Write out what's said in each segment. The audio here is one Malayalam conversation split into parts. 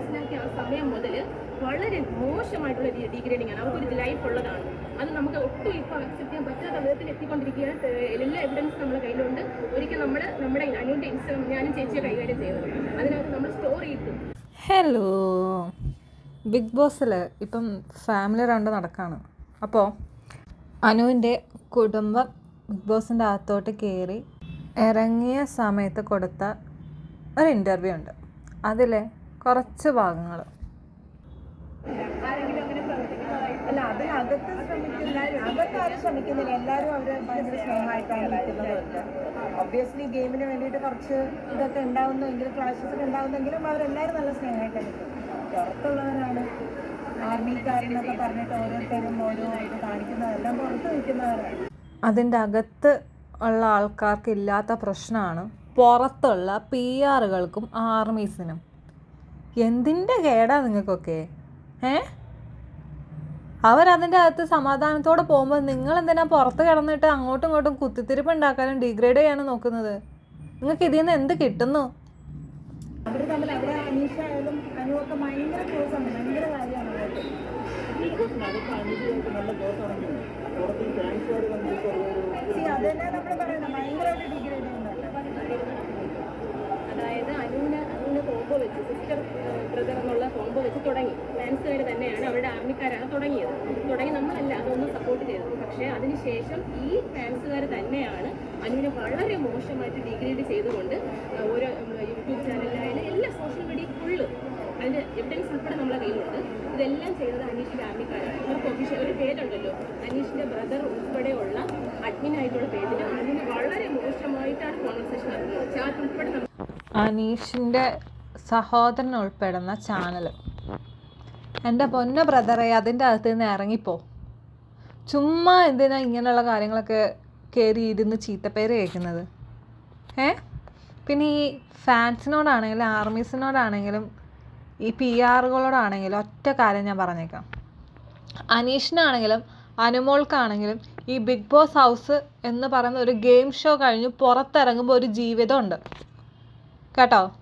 മനസ്സിലാക്കിയ ആ സമയം മുതൽ വളരെ മോശമായിട്ടുള്ള ഡീഗ്രേഡിംഗ് ആണ്. അവർക്കൊരു ലൈഫ് ഉള്ളതാണ്. അത് നമുക്ക് ഒട്ടും ഇപ്പോൾ അക്സെപ്റ്റ് ചെയ്യാൻ പറ്റാത്ത വിധത്തിൽ എത്തിക്കൊണ്ടിരിക്കുകയാണ്. എല്ലാ എവിഡൻസ് നമ്മുടെ കയ്യിലുണ്ട്. ഒരിക്കൽ നമ്മൾ നമ്മുടെ അനുവിന്റെ ഇൻസ്റ്റഗ്രാം ഞാനും ചേച്ചിയെ കൈകാര്യം ചെയ്തത് അതിനകത്ത് നമ്മൾ സ്റ്റോറി ഇട്ടു. ഹലോ ബിഗ് ബോസിൽ ഇപ്പം ഫാമിലി റൗണ്ട് നടക്കുകയാണ് അപ്പോൾ അനുവിന്റെ കുടുംബം ബിഗ് ബോസിന്റെ അകത്തോട്ട് കയറി ഇറങ്ങിയ സമയത്ത് കൊടുത്ത ഒരു ഇന്റർവ്യൂ ഉണ്ട്. അതിലെ കുറച്ച് ഭാഗങ്ങൾ അല്ല അതിനകത്ത് ശ്രമിക്കില്ല അകത്ത് ആരും ശ്രമിക്കുന്നില്ല. എല്ലാവരും അവർ ഭയങ്കര സ്നേഹമായിട്ടാണ് നിൽക്കുന്നതൊക്കെ ഒബ്വിയസ്ലി ഗെയിമിന് വേണ്ടിയിട്ട് കുറച്ച് ഇതൊക്കെ ഉണ്ടാവുന്നെങ്കിലും ക്ലാഷസ് ഒക്കെ ഉണ്ടാവുന്നെങ്കിലും അവരെല്ലാവരും നല്ല സ്നേഹമായിട്ടാണ് നിൽക്കുന്നത് പുറത്തുള്ളവരാണ് ആർമിക്കാരെന്നൊക്കെ പറഞ്ഞിട്ട് ഓരോരുത്തരും ഓരോ ഇത് കാണിക്കുന്നതെല്ലാം പുറത്ത് നിൽക്കുന്നവരാണ്. അതിന്റെ അകത്ത് ഉള്ള ആൾക്കാർക്ക് ഇല്ലാത്ത പ്രശ്നമാണ് പുറത്തുള്ള പി ആറുകൾക്കും ആർമീസിനും എന്തിന്റെ കേടാ നിങ്ങൾക്കൊക്കെ? ഏ? അവരതിന്റെ അകത്ത് സമാധാനത്തോടെ പോകുമ്പോൾ നിങ്ങൾ എന്തിനാ പുറത്ത് കിടന്നിട്ട് അങ്ങോട്ടും ഇങ്ങോട്ടും കുത്തിത്തിരിപ്പ് ഉണ്ടാക്കാനും ഡിഗ്രേഡ് ചെയ്യാനും നോക്കുന്നത്? നിങ്ങൾക്ക് ഇതിൽ നിന്ന് എന്ത് കിട്ടുന്നു? അവർ തമ്മിൽ അവിടെ അനീഷ ആയാലും അനുവൊക്കെ ഭയങ്കര ക്ലോസ് ആണ് ഭയങ്കര കാര്യമാണ് അവർക്ക് See, അതന്നെ നമ്മൾ പറയണം ഭയങ്കരമായിട്ട് ഡിഗ്രേഡ് ചെയ്യുന്നുണ്ട് അതായത് അനുവിന് അനുവിന് കോമ്പോ വെച്ച് സിസ്റ്റർ ബ്രദർ എന്നുള്ള കോമ്പോ വെച്ച് തുടങ്ങി. ഫാൻസുകാർ തന്നെയാണ് അവരുടെ ആർമിക്കാരാണ് തുടങ്ങിയത്. തുടങ്ങി നമ്മളല്ല അതൊന്നും സപ്പോർട്ട് ചെയ്തത്. പക്ഷേ അതിനുശേഷം ഈ ഫാൻസുകാർ തന്നെയാണ് അനുവിനെ വളരെ മോശമായിട്ട് ഡിഗ്രേഡ് ചെയ്തുകൊണ്ട് ഓരോ യൂട്യൂബ് ചാനലിലായാലും എല്ലാ സോഷ്യൽ മീഡിയ ഫുള്ള് അതിന്റെ എവിഡൻസ് ഉൾപ്പെടെ നമ്മളെ കയ്യിലുണ്ട്. ഇതെല്ലാം ചെയ്തത് അനീഷിന്റെ ആർമിക്കാരാണ് അവർക്ക് ഒഫീഷ്യൽ ഒരു പേരുണ്ടല്ലോ. അനീഷിന്റെ ബ്രദർ ഉൾപ്പെടെയുള്ള അഡ്മിൻ ആയിട്ടുള്ള പേജിൽ അനുവിന് വളരെ മോശമായിട്ടാണ് കോൺവെർസേഷൻ നടത്തുന്നത് ചാറ്റ് ഉൾപ്പെടെ അനീഷിന്റെ സഹോദരൻ ഉൾപ്പെടുന്ന ചാനൽ. എന്റെ പൊന്ന ബ്രദറെ അതിന്റെ അകത്ത് നിന്ന് ഇറങ്ങിപ്പോ. ചുമ്മാ എന്തിനാ ഇങ്ങനെയുള്ള കാര്യങ്ങളൊക്കെ കയറി ഇരുന്ന് ചീത്തപ്പേര് കേൾക്കുന്നത്? ഏ? പിന്നെ ഈ ഫാൻസിനോടാണെങ്കിലും ആർമീസിനോടാണെങ്കിലും ഈ പി ആറുകളോടാണെങ്കിലും ഒറ്റ കാര്യം ഞാൻ പറഞ്ഞേക്കാം. അനീഷിനാണെങ്കിലും അനുമോൾക്കാണെങ്കിലും ഈ ബിഗ് ബോസ് ഹൗസ് എന്ന് പറയുന്ന ഒരു ഗെയിം ഷോ കഴിഞ്ഞ് പുറത്തിറങ്ങുമ്പോൾ ഒരു ജീവിതമുണ്ട്. കേട്ടോ?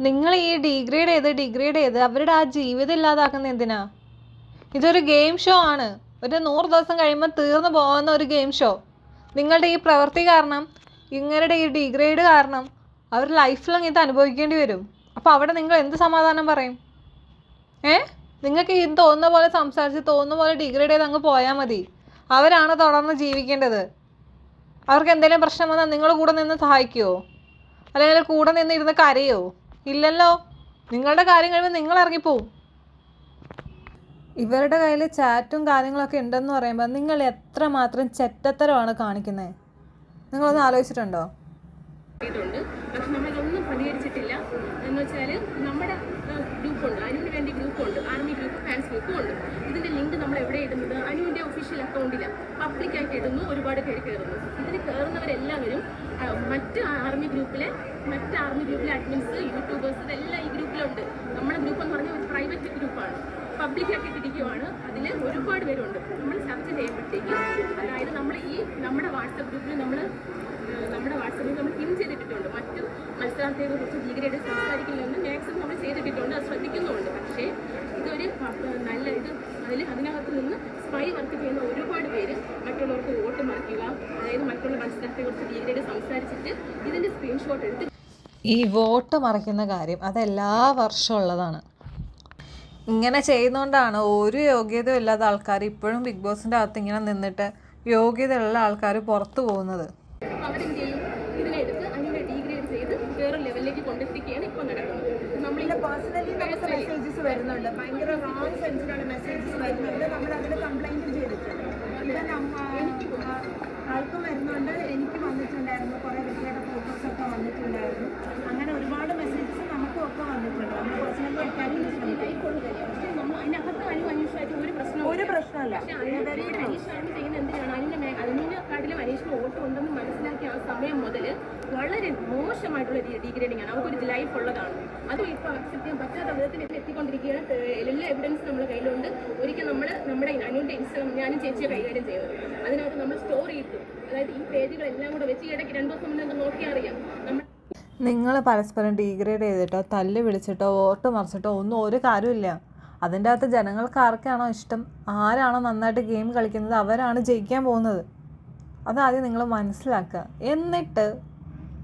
നിങ്ങൾ ഈ ഡിഗ്രേഡ് ചെയ്ത് ഡിഗ്രേഡ് ചെയ്ത് അവരുടെ ആ ജീവിതം ഇല്ലാതാക്കുന്ന എന്തിനാ? ഇതൊരു ഗെയിം ഷോ ആണ്. ഒരു നൂറ് ദിവസം കഴിയുമ്പോൾ തീർന്നു പോകുന്ന ഒരു ഗെയിം ഷോ നിങ്ങളുടെ ഈ പ്രവൃത്തി കാരണം ഇങ്ങരുടെ ഈ ഡിഗ്രേഡ് കാരണം അവർ ലൈഫ് ലോങ് ഇത് അനുഭവിക്കേണ്ടി വരും. അപ്പോൾ അവിടെ നിങ്ങൾ എന്ത് സമാധാനം പറയും? ഏ? നിങ്ങൾക്ക് ഈ തോന്നുന്ന പോലെ സംസാരിച്ച് തോന്നുന്ന പോലെ ഡിഗ്രേഡ് ചെയ്ത് അങ്ങ് പോയാൽ മതി. അവരാണ് തുടർന്ന് ജീവിക്കേണ്ടത്. അവർക്ക് എന്തെങ്കിലും പ്രശ്നം വന്നാൽ നിങ്ങൾ കൂടെ നിന്ന് സഹായിക്കുമോ അല്ലെങ്കിൽ കൂടെ നിന്ന് ഇരുന്ന് കരയോ? ഇല്ലല്ലോ. നിങ്ങളുടെ കാര്യം കഴിയുമ്പോൾ നിങ്ങൾ ഇറങ്ങിപ്പോവും. ഇവരുടെ കയ്യിൽ ചാറ്റും കാര്യങ്ങളൊക്കെ ഉണ്ടെന്ന് പറയുമ്പോൾ നിങ്ങൾ എത്രമാത്രം ചെറ്റത്തരമാണ് കാണിക്കുന്നത് നിങ്ങളൊന്ന് ആലോചിച്ചിട്ടുണ്ടോ? ചെയ്തിട്ടുണ്ട് പക്ഷെ പ്രതികരിച്ചിട്ടില്ല. എന്ന് വെച്ചാൽ നമ്മുടെ ഗ്രൂപ്പുണ്ട്. അനുവിന് വേണ്ടി ഗ്രൂപ്പുണ്ട്. ആർമി ഗ്രൂപ്പ് ഫാൻസ് ഗ്രൂപ്പും ഉണ്ട്. ഇതിന്റെ ലിങ്ക് നമ്മൾ എവിടെ ഇടുന്നത്? അനുവിന്റെ ഒഫീഷ്യൽ അക്കൗണ്ടില്ല പബ്ലിക്കായിട്ട് ഇടുന്നു. ഒരുപാട് പേര് കയറുന്നു ഇതിന് കയറുന്നവരെല്ലാവരും മറ്റ് ആർമി ഗ്രൂപ്പിലെ മറ്റ് ആർമി ഗ്രൂപ്പിലെ അഡ്മിൻസ് യൂട്യൂബേഴ്സ് ഇതെല്ലാം ഈ ഗ്രൂപ്പിലുണ്ട് നമ്മുടെ ഗ്രൂപ്പ് എന്ന് പറഞ്ഞാൽ ഒരു പ്രൈവറ്റ് ഗ്രൂപ്പാണ് പബ്ലിക്കാക്കി ഇരിക്കുവാണ് അതിൽ ഒരുപാട് പേരുണ്ട്. നമ്മൾ ചർച്ച ചെയ്യുമ്പോഴത്തേക്കും അതായത് നമ്മൾ ഈ നമ്മുടെ വാട്സപ്പ് ഗ്രൂപ്പിൽ നമ്മൾ നമ്മുടെ വാട്സപ്പിൽ നമ്മൾ പിൻ ചെയ്തിട്ടുണ്ട് മറ്റു മത്സരാർത്ഥികളെ കുറിച്ച് ഭീകരമായിട്ട് സംസാരിക്കില്ലെന്ന് മാക്സിമം നമ്മൾ ചെയ്തിട്ടുണ്ട് അത് ശ്രദ്ധിക്കുന്നുണ്ട് പക്ഷേ ഇതൊരു പ- നല്ല ഇത് അതിൽ അതിനകത്ത് നിന്ന് സ്പൈ വർക്ക് ചെയ്യുന്ന ഒരുപാട് പേര് മറ്റുള്ളവർക്ക് വോട്ട് മറിക്കുക അതായത് മറ്റുള്ള മത്സരാർത്ഥികളെ കുറിച്ച് ഭീകരമായിട്ട് സംസാരിച്ചിട്ട് ഇതിന്റെ സ്ക്രീൻഷോട്ട് എടുത്ത് ഈ വോട്ട് മറിക്കുന്ന കാര്യം അതെല്ലാ വർഷവും ഉള്ളതാണ്. ഇങ്ങനെ ചെയ്യുന്നതുകൊണ്ടാണ് ഒരു യോഗ്യതയും ഇല്ലാത്ത ആൾക്കാർ ഇപ്പോഴും ബിഗ് ബോസിന്റെ അകത്ത് ഇങ്ങനെ നിന്നിട്ട് യോഗ്യതയുള്ള ആൾക്കാർ പുറത്തു പോകുന്നത്. അവരെന്ത് ചെയ്യും ഇതിനെടുത്ത് വേറെ ലെവലിലേക്ക് കൊണ്ടെത്തിക്കുകയാണ് ഇപ്പോൾ നടക്കുന്നത്. പേഴ്സണലി നമുക്ക് മെസ്സേജസ് വരുന്നുണ്ട്. ഭയങ്കര റോങ് സെൻസിലുള്ള മെസ്സേജസ് വരുന്നുണ്ട്. നമ്മൾ അതിൽ കംപ്ലൈന്റും ചെയ്തിട്ടുണ്ട്. ഇവൻ ആൾക്കും വരുന്നുണ്ട്. എനിക്ക് വന്നിട്ടുണ്ടായിരുന്നു. കുറേ വ്യക്തിയുടെ ഫോട്ടോസ് ഒക്കെ വന്നിട്ടുണ്ടായിരുന്നു. അങ്ങനെ ഒരുപാട് മെസ്സേജസ് നമുക്കും ഒക്കെ വന്നിട്ടുണ്ട്. നമ്മൾ പേഴ്സണലി അറ്റാക്ക് പക്ഷേ നമ്മൾ അതിനകത്ത് അനു ഒരു പ്രശ്നവും ഒരു പ്രശ്നമല്ല പക്ഷെ അതിന് അനീഷാണ് ചെയ്യുന്നത് എന്തിനാണ്? അതിന്റെ മേ- അതിനെക്കാട്ടിലും അനീഷിന് വോട്ട് ഉണ്ടെന്ന് സമയം മുതൽ വളരെ മോശമായിട്ടുള്ള ഡീഗ്രേഡിംഗ് ആണ്. അവർക്കൊരു ലൈഫ് ഉള്ളതാണ്. അതും ഇപ്പോൾ അക്സെപ്റ്റ് ചെയ്യാൻ പറ്റാത്ത വിധത്തിൽ എത്തിക്കൊണ്ടിരിക്കുകയാണ്. എല്ലാ എവിഡൻസ് നമ്മുടെ കയ്യിലുണ്ട്. ഒരിക്കൽ നമ്മൾ നമ്മുടെ അനുവിന്റെ ഇൻസ്റ്റം ഞാനും ചേച്ചിയെ കൈകാര്യം ചെയ്തത്. അതിനകത്ത് നമ്മൾ സ്റ്റോറി ഇട്ടു. അതായത് ഈ പേജുകളെല്ലാം കൂടെ വെച്ച് ഇടയ്ക്ക് രണ്ടു ദിവസം മുന്നേ നോക്കിയാൽ അറിയാം. നമ്മൾ നിങ്ങൾ പരസ്പരം ഡീഗ്രേഡ് ചെയ്തിട്ടോ തല്ല് വിളിച്ചിട്ടോ വോട്ട് മറിച്ചിട്ടോ ഒന്നും ഒരു കാര്യമില്ല അതിന്റെ അകത്ത് ജനങ്ങൾക്ക് ആർക്കാണോ ഇഷ്ടം? ആരാണോ നന്നായിട്ട് ഗെയിം കളിക്കുന്നത്? അവരാണ് ജയിക്കാൻ പോകുന്നത്. അതാദ്യം നിങ്ങൾ മനസ്സിലാക്കുക. എന്നിട്ട്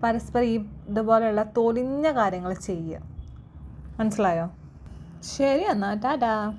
പരസ്പരം ഈ ഇതുപോലെയുള്ള തൊലിഞ്ഞ കാര്യങ്ങൾ ചെയ്യുക. മനസ്സിലായോ? ശരി എന്നാൽ ടാറ്റാ